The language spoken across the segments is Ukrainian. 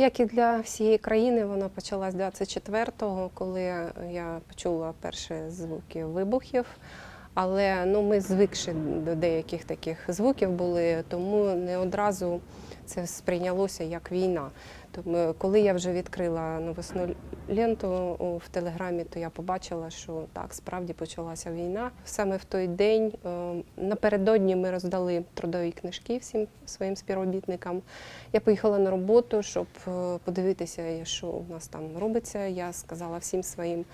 Як і для всієї країни, вона почалась 24-го, коли я почула перші звуки вибухів. Але ну, ми звикші до деяких таких звуків були, тому не одразу це сприйнялося як війна. Тому, коли я вже відкрила новосну ленту в телеграмі, то я побачила, що так справді почалася війна. Саме в той день е, напередодні ми роздали трудові книжки всім своїм співробітникам. Я поїхала на роботу, щоб е, подивитися, що у нас там робиться. Я сказала всім своїм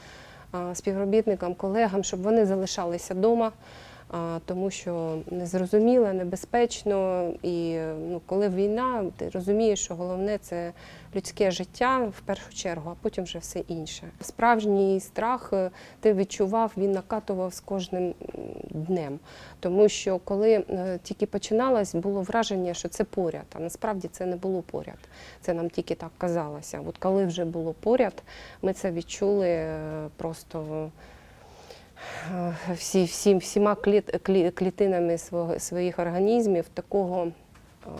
е, співробітникам, колегам, щоб вони залишалися вдома, тому що незрозуміло, небезпечно. І ну, коли війна, ти розумієш, що головне це людське життя в першу чергу, а потім вже все інше. Справжній страх е, ти відчував, він накатував з кожним днем. Тому що коли е, тільки починалось, було враження, що це поряд, а насправді це не було поряд. Це нам тільки так казалося. От коли вже було поряд, ми це відчули е, просто всі, всі, всіма кліт, клі- клітинами свого, своїх організмів такого е,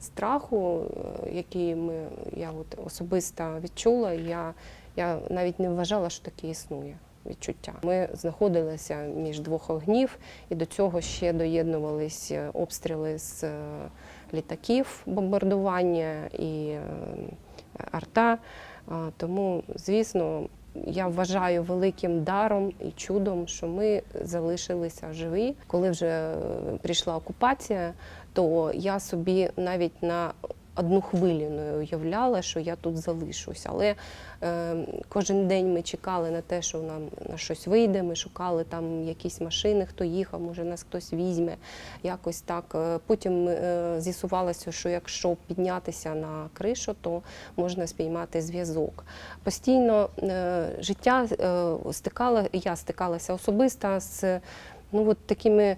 страху, е, який ми, я от особисто відчула, я, я навіть не вважала, що таке існує. Відчуття. Ми знаходилися між двох огнів, і до цього ще доєднувались е, обстріли з е, літаків, бомбардування і е, арта. Тому, звісно, я вважаю великим даром і чудом, що ми залишилися живі. Коли вже е, прийшла окупація, то я собі навіть на одну хвилю не уявляла, що я тут залишусь. Але е, кожен день ми чекали на те, що нам на щось вийде. Ми шукали там якісь машини, хто їхав, може нас хтось візьме. Якось так. Е, Потім е, з'ясувалося, що якщо піднятися на кришу, то можна спіймати зв'язок. Постійно е, життя е, стикала, я стикалася особисто з ну, от такими е,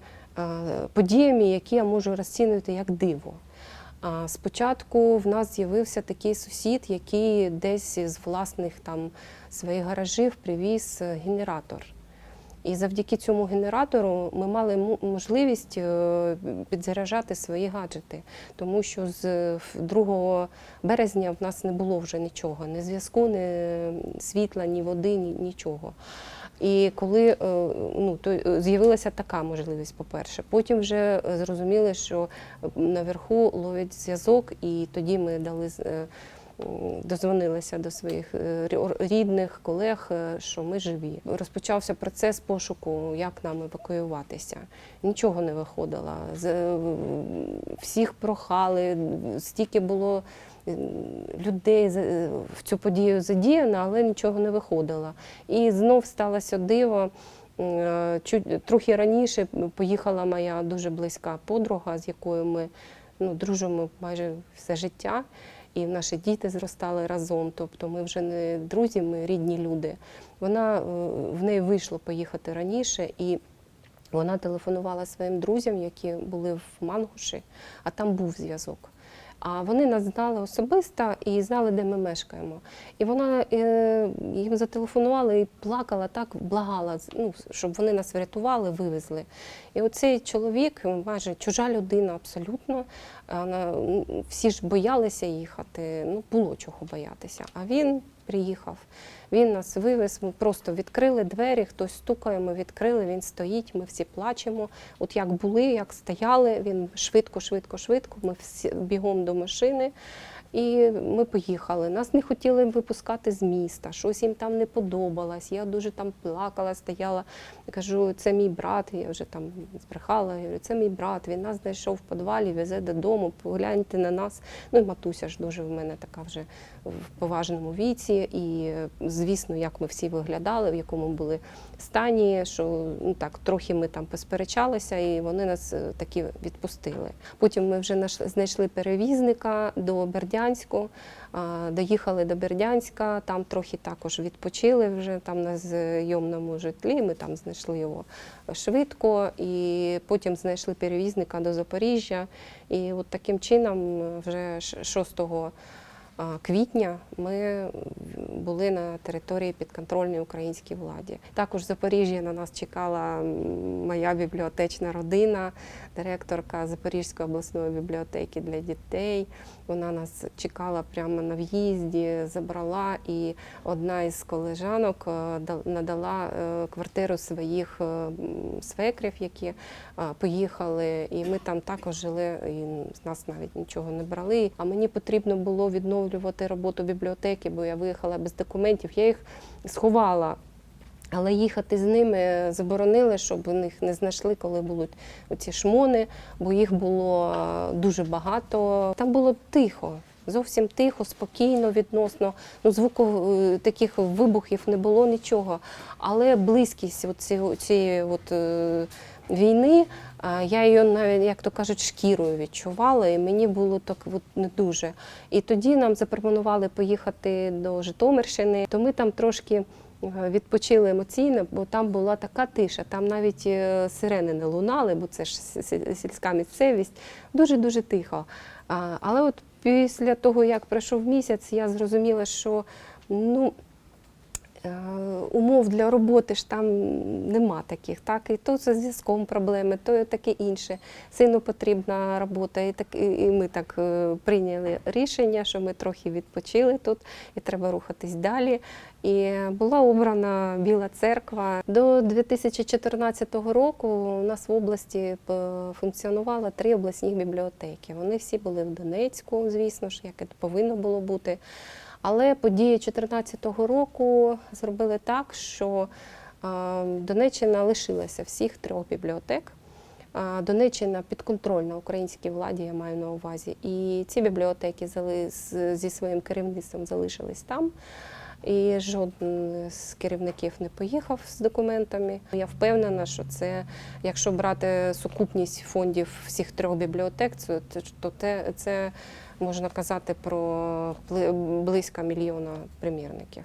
подіями, які я можу розцінювати як диво. Спочатку в нас з'явився такий сусід, який десь з власних там своїх гаражів привіз е, генератор. І завдяки цьому генератору ми мали можливість е, підзаряджати свої гаджети, тому що з е, 2 березня в нас не було вже нічого, ні зв'язку, ні світла, ні води, ні нічого. І коли е, ну, то е, з'явилася така можливість, по-перше, потім вже е, зрозуміли, що наверху ловить зв'язок, і тоді ми дали дозвонилися до своїх рідних колег, що ми живі. Розпочався процес пошуку, як нам евакуюватися. Нічого не виходило. Всіх прохали, стільки було людей за- в цю подію задіяно, але нічого не виходило. І знов сталося диво. Е, Чуть трохи раніше поїхала моя дуже близька подруга, з якою ми ну, дружимо майже все життя. І наші діти зростали разом. Тобто ми вже не друзі, ми рідні люди. Вона е, в неї вийшло поїхати раніше і. Вона телефонувала своїм друзям, які були в Мангуші, а там був зв'язок. А вони нас знали особисто і знали, де ми мешкаємо. І вона е, їм зателефонувала і плакала так, благала, ну, щоб вони нас врятували, вивезли. І оцей чоловік, майже чужа людина абсолютно. Всі ж боялися їхати, ну було чого боятися. А він приїхав. Він нас вивез, ми просто відкрили двері, хтось стукає, ми відкрили, він стоїть, ми всі плачемо. От як були, як стояли, він швидко, швидко, швидко. Ми всі бігом до машини. І ми поїхали. Нас не хотіли випускати з міста, щось їм там не подобалось. Я дуже там плакала, стояла. Кажу, це мій брат. Я вже там збрехала. Я говорю, це мій брат. Він нас знайшов в підвалі, везе додому. Погляньте на нас. Ну і матуся ж дуже в мене така вже в поважному віці. І звісно, як ми всі виглядали, в якому були стані, що ну так трохи ми там посперечалися, і вони нас е, таки відпустили. Потім ми вже знайшли перевізника до Бердянську, доїхали до Бердянська, там трохи також відпочили вже там на зйомному житлі. Ми там знайшли його швидко, і потім знайшли перевізника до Запоріжжя. І от таким чином вже 6 а, квітня ми були на території підконтрольній українській владі. Також в Запоріжжі на нас чекала моя бібліотечна родина, директорка Запорізької обласної бібліотеки для дітей. Вона нас чекала прямо на в'їзді, забрала, і одна із колежанок е, надала е, квартиру своїх е, свекрів, які поїхали. І ми там також жили, і з нас навіть нічого не брали. А мені потрібно було відновлювати роботу бібліотеки, бо я виїхала без документів. Я їх сховала. Але їхати з ними заборонили, щоб них не знайшли, коли будуть оці шмони, бо їх було е, дуже багато. Там було тихо, зовсім тихо, спокійно відносно. Ну, звуку е, таких вибухів не було нічого. Але близькість цієї війни, е, я її навіть, як то кажуть, шкірою відчувала, і мені було так от не дуже. І тоді нам запропонували поїхати до Житомирщини, то ми там трошки. е, Відпочили емоційно, бо там була така тиша, там навіть е, сирени не лунали, бо це ж сі- сі- сільська місцевість, дуже-дуже тихо. Але от після того, як пройшов місяць, я зрозуміла, що ну, умов для роботи ж там нема таких. Так? І то зі зв'язком проблеми, то таке інше. Сину потрібна робота. І, так, і ми так е, прийняли рішення, що ми трохи відпочили тут і треба рухатись далі. І була обрана Біла церква. До 2014 року у нас в області е, функціонувало три обласні бібліотеки. Вони всі були в Донецьку, звісно ж, як і повинно було бути. Але події 2014 року зробили так, що Донеччина лишилася всіх трьох бібліотек. Донеччина підконтрольна українській владі, я маю на увазі. І ці бібліотеки зі своїм керівництвом залишились там. І жоден з керівників не поїхав з документами. Я впевнена, що це, якщо брати сукупність фондів всіх трьох бібліотек, то це можна казати про близько мільйона примірників.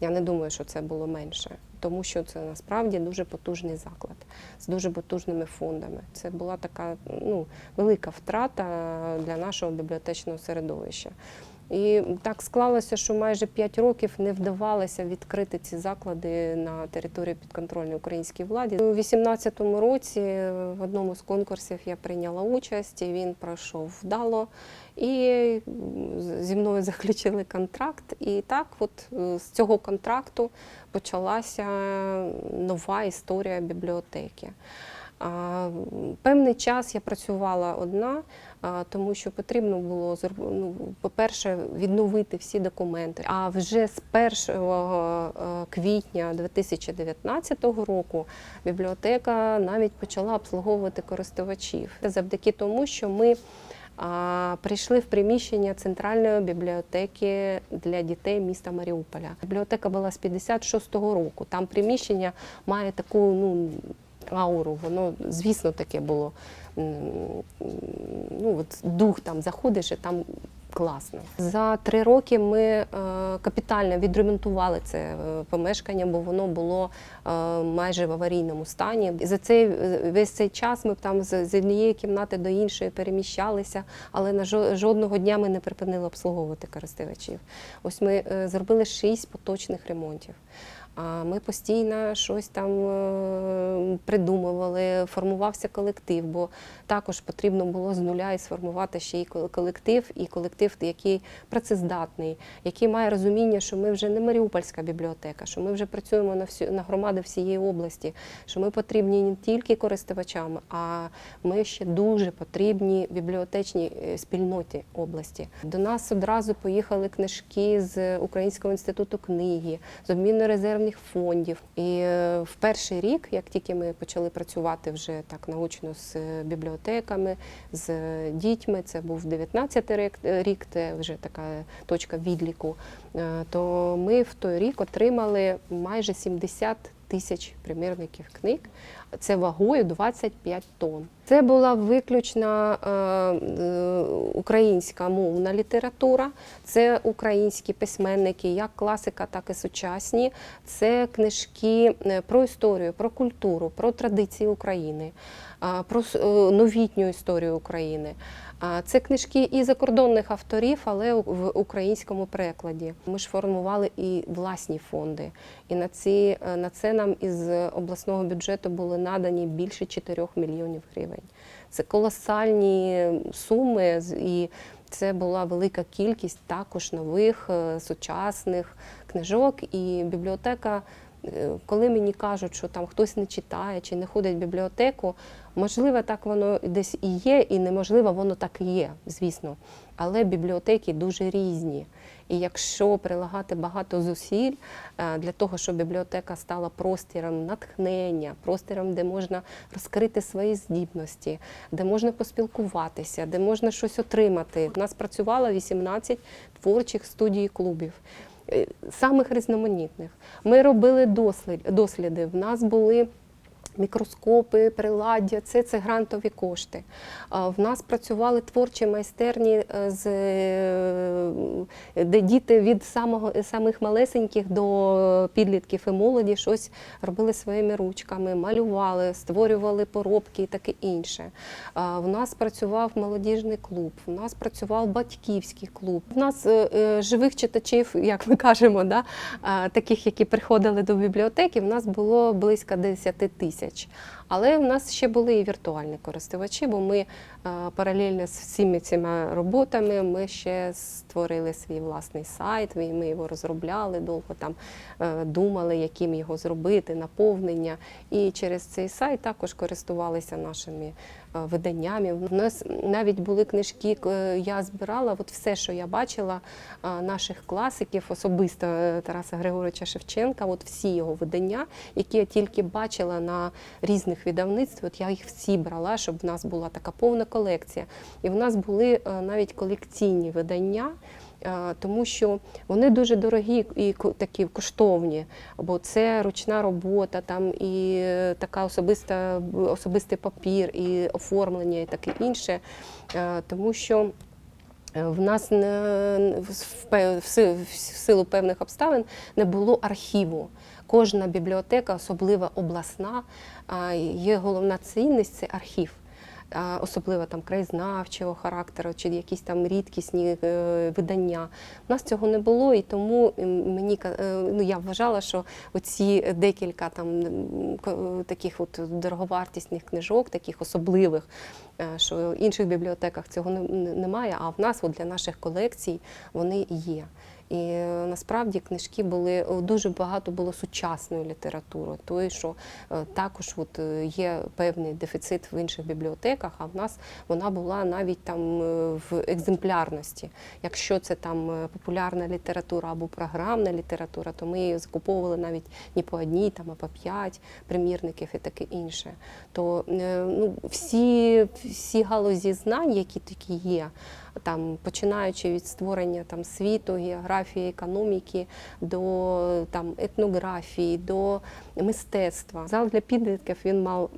Я не думаю, що це було менше, тому що це насправді дуже потужний заклад з дуже потужними фондами. Це була така ну, велика втрата для нашого бібліотечного середовища. І так склалося, що майже 5 років не вдавалося відкрити ці заклади на території підконтрольної українській владі. У 2018 році в одному з конкурсів я прийняла участь, і він пройшов вдало. І зі мною заключили контракт. І так, от е, з цього контракту почалася нова історія бібліотеки. Певний час я працювала одна, тому що потрібно було ну, по-перше, відновити всі документи. А вже з 1 е, квітня 2019 року бібліотека навіть почала обслуговувати користувачів завдяки тому, що ми прийшли в приміщення центральної бібліотеки для дітей міста Маріуполя. Бібліотека була з 56-го року. Там приміщення має таку ну, ауру. Воно, звісно, таке було. Ну, от дух там заходиш, і там класно. За три роки ми е, капітально відремонтували це е, помешкання, бо воно було е, майже в аварійному стані. За цей весь цей час ми там з, однієї кімнати до іншої переміщалися, але на жо- жодного дня ми не припинили обслуговувати користувачів. Ось ми зробили шість поточних ремонтів. А ми постійно щось там е, придумували, формувався колектив, бо також потрібно було з нуля і сформувати ще й кол- колектив, і колектив, який працездатний, який має розуміння, що ми вже не Маріупольська бібліотека, що ми вже працюємо на всю на громади всієї області, що ми потрібні не тільки користувачам, а ми ще дуже потрібні бібліотечній е, спільноті області. До нас одразу поїхали книжки з Українського інституту книги, з обмінно резервних фондів. І е, в перший рік, як тільки ми почали працювати вже так научно з е, бібліотеками, з е, дітьми, це був 19 рік, це вже така точка відліку, то ми в той рік отримали майже 70 тисяч примірників книг. Це вагою 25 тонн. Це була виключно е, е, українська мовна література, це українські письменники, як класика, так і сучасні. Це книжки е, про історію, про культуру, про традиції України, про новітню історію України. Це книжки і закордонних авторів, але в українському перекладі. Ми ж формували і власні фонди. І на, ці, на це нам із обласного бюджету були надані більше 4 мільйонів гривень. Це колосальні суми, і це була велика кількість також нових е, сучасних книжок. І бібліотека, е, коли мені кажуть, що там хтось не читає чи не ходить в бібліотеку, можливо, так воно десь і є, і неможливо, воно так і є, звісно. Але бібліотеки дуже різні. І якщо прилагати багато зусиль е, для того, щоб бібліотека стала простіром натхнення, простіром, де можна розкрити свої здібності, де можна поспілкуватися, де можна щось отримати. У нас працювало 18 творчих студій клубів. е, Самих різноманітних. Ми робили дослід, досліди. В нас були мікроскопи, приладдя, це, це грантові кошти. В нас працювали творчі майстерні, е, з, е, де діти від самого, самих малесеньких до підлітків і молоді щось робили своїми ручками, малювали, створювали поробки і таке інше. В нас працював молодіжний клуб, в нас працював батьківський клуб. У нас е, живих читачів, як ми кажемо, да, таких, які приходили до бібліотеки, в нас було близько 10 тисяч. тисяч. Але в нас ще були і віртуальні користувачі, бо ми е, паралельно з всіми цими роботами ми ще створили свій власний сайт, ми його розробляли, довго там е, думали, яким його зробити, наповнення. І через цей сайт також користувалися нашими е, виданнями. У нас навіть були книжки, я збирала от все, що я бачила наших класиків, особисто Тараса Григоровича Шевченка, от всі його видання, які я тільки бачила на різних видавництвах, от я їх всі брала, щоб в нас була така повна колекція. І в нас були е, навіть колекційні видання. е, Тому що вони дуже дорогі і такі коштовні, бо це ручна робота, там і е, така особиста, особистий папір, і оформлення, і таке інше. Тому що В нас в силу певних обставин не було архіву. Кожна бібліотека, особливо обласна, є головна цінність це архів. Особливо там краєзнавчого характеру чи якісь там рідкісні е, видання. У нас цього не було, і тому мені е, ну, я вважала, що оці декілька там таких от дороговартісних книжок, таких особливих, е, що в інших бібліотеках цього не- не- немає, а в нас от для наших колекцій вони є. І е, насправді книжки були дуже багато було сучасної літератури, тої, що е, також от е, є певний дефіцит в інших бібліотеках, а в нас вона була навіть там е, в екземплярності. Якщо це там е, популярна література або програмна література, то ми її закуповували навіть не по одній, там, а по п'ять примірників і таке інше. То е, ну, всі, всі галузі знань, які такі є, там, починаючи від створення там, світу, географії, економіки, до там, етнографії, до мистецтва. Зал для підлітків він мав.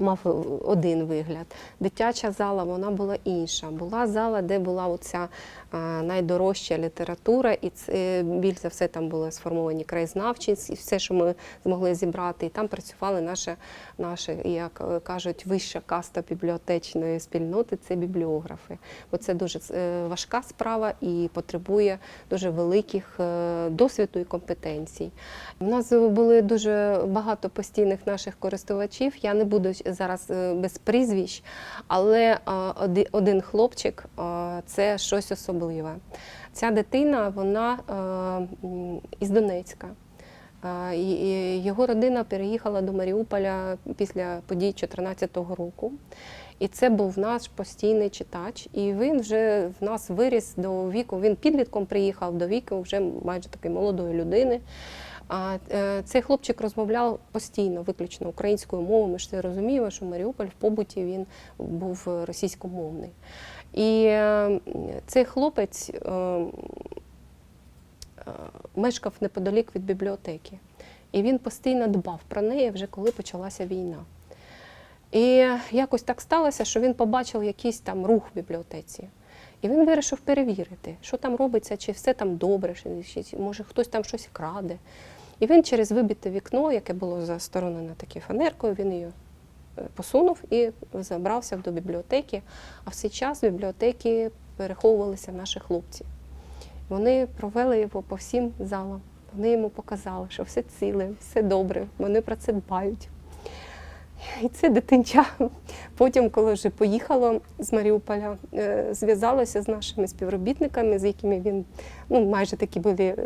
Мав один вигляд. Дитяча зала вона була інша. Була зала, де була оця е, найдорожча література, і це більш за все там були сформовані краєзнавчі, і все, що ми змогли зібрати. І там працювали наші, наші як е, кажуть, вища каста бібліотечної спільноти це бібліографи. Бо це дуже е, важка справа і потребує дуже великих е, досвіду і компетенцій. У нас були дуже багато постійних наших користувачів. Я не буду зараз е, без прізвищ, але е, один хлопчик е, це щось особливе. Ця дитина, вона із Донецька. Його родина переїхала до Маріуполя після подій 2014 року. І це був наш постійний читач. І він вже в нас виріс до віку. Він підлітком приїхав до віку вже майже такої молодої людини. А е, цей хлопчик розмовляв постійно, виключно українською мовою. Ми ж це розуміємо, що Маріуполь в побуті він був російськомовний. І е, цей хлопець е, мешкав неподалік від бібліотеки. І він постійно дбав про неї вже коли почалася війна. І якось так сталося, що він побачив якийсь там рух в бібліотеці. І він вирішив перевірити, що там робиться, чи все там добре, чи, може хтось там щось краде. І він через вибите вікно, яке було засторонене таке фанеркою, він її е, посунув і забрався до бібліотеки. А в цей час в бібліотеки переховувалися наші хлопці. Вони провели його по всім залам. Вони йому показали, що все ціле, все добре, вони про це дбають. І це дитинча. Потім, коли вже поїхало з Маріуполя, е, зв'язалося з нашими співробітниками, з якими він ну, майже такі були. е,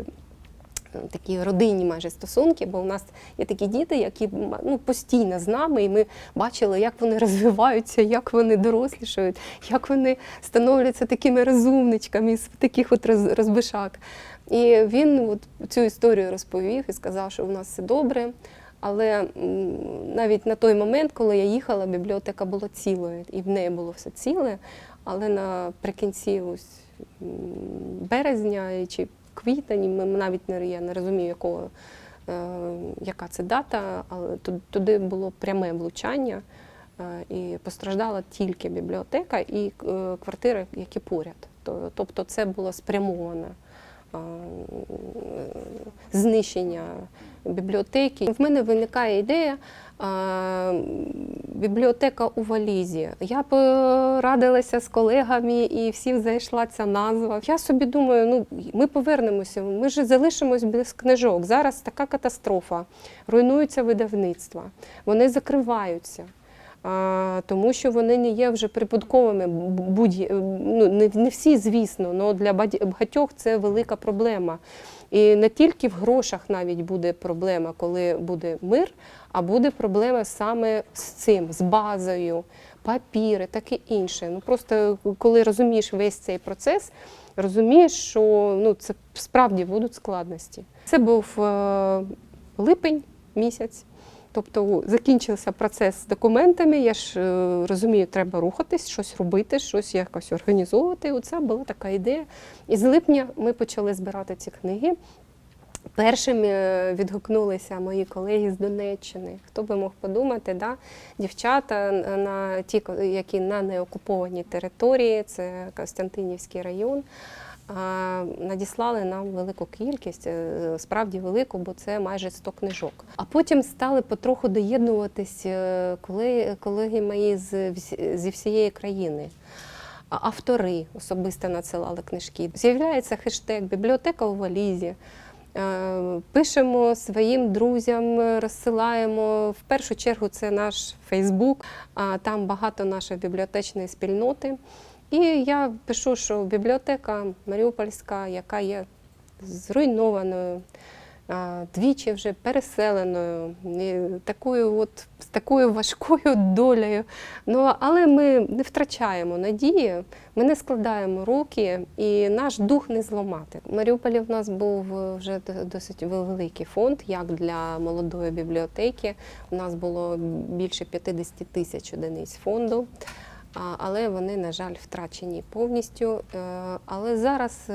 Такі родинні майже стосунки, бо у нас є такі діти, які ну, постійно з нами, і ми бачили, як вони розвиваються, як вони дорослішають, як вони становляться такими розумничками з таких от роз- розбишак. І він от цю історію розповів і сказав, що у нас все добре. Але навіть на той момент, коли я їхала, бібліотека була цілою, і в неї було все ціле. Але наприкінці ось березня чи квітень, ми навіть не я не розумію, якого, е, яка це дата, але ту- туди було пряме влучання. е, І постраждала тільки бібліотека і е, квартири, які поряд. То- Тобто це було спрямоване е, знищення бібліотеки. В мене виникає ідея е, бібліотека у валізі. Я порадилася з колегами і всім зайшла ця назва. Я собі думаю, ну ми повернемося, ми ж залишимось без книжок. Зараз така катастрофа. Руйнуються видавництва, вони закриваються. Тому що вони не є вже прибутковими. Будь, ну, не, не всі, звісно, але для багатьох це велика проблема. І не тільки в грошах навіть буде проблема, коли буде мир, а буде проблема саме з цим, з базою, папіри, таке інше. Ну просто коли розумієш весь цей процес, розумієш, що ну, це справді будуть складності. Це був е, липень місяць. Тобто закінчився процес з документами. Я ж е, розумію, треба рухатись, щось робити, щось якось організовувати. Оце була така ідея. І з липня ми почали збирати ці книги. Першими е, відгукнулися мої колеги з Донеччини. Хто би мог подумати, да? дівчата на ті, які на неокупованій території, це Костянтинівський район. Надіслали нам велику кількість, е, справді велику, бо це майже 100 книжок. А потім стали потроху доєднуватись е, колеги, мої з, зі всієї країни. Автори особисто надсилали книжки. З'являється хештег Бібліотека у валізі. Е, Пишемо своїм друзям, розсилаємо. В першу чергу це наш Фейсбук, а там багато нашої бібліотечної спільноти. І я пишу, що бібліотека Маріупольська, яка є зруйнованою, двічі вже переселеною, такою от, з такою важкою долею. Ну, але ми не втрачаємо надії, ми не складаємо руки і наш дух не зламати. В Маріуполі в нас був вже досить великий фонд, як для молодої бібліотеки. У нас було більше 50 тисяч одиниць фонду. Але вони, на жаль, втрачені повністю. Е, Але зараз е,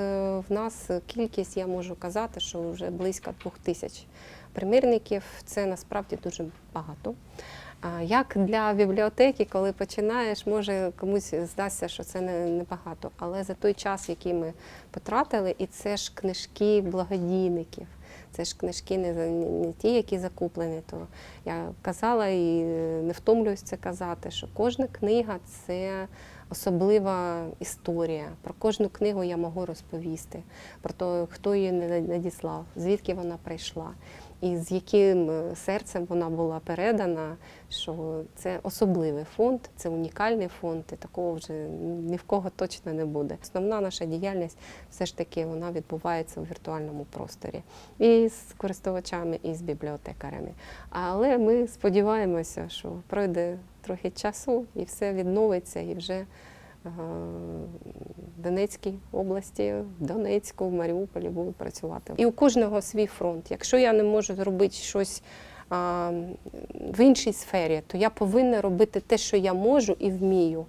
в нас кількість, я можу казати, що вже близько двох тисяч примірників. Це насправді дуже багато. Як для бібліотеки, коли починаєш, може комусь здасться, що це не, не. Але за той час, який ми потратили, і це ж книжки благодійників. Це ж книжки не, не ті, які закуплені. То я казала і е, не втомлююсь це казати, що кожна книга це особлива історія. Про кожну книгу я можу розповісти, про те, хто її надіслав, звідки вона прийшла. І з яким е, серцем вона була передана, що це особливий фонд, це унікальний фонд, і такого вже ні в кого точно не буде. Основна наша діяльність все ж таки вона відбувається у віртуальному просторі і з користувачами, і з бібліотекарями. Але ми сподіваємося, що пройде трохи часу і все відновиться, і вже Донецькій області, в Донецьку, в Маріуполі буду працювати. І у кожного свій фронт. Якщо я не можу зробити щось в іншій сфері, то я повинна робити те, що я можу і вмію.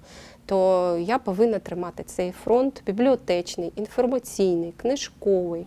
То я повинна тримати цей фронт бібліотечний, інформаційний, книжковий.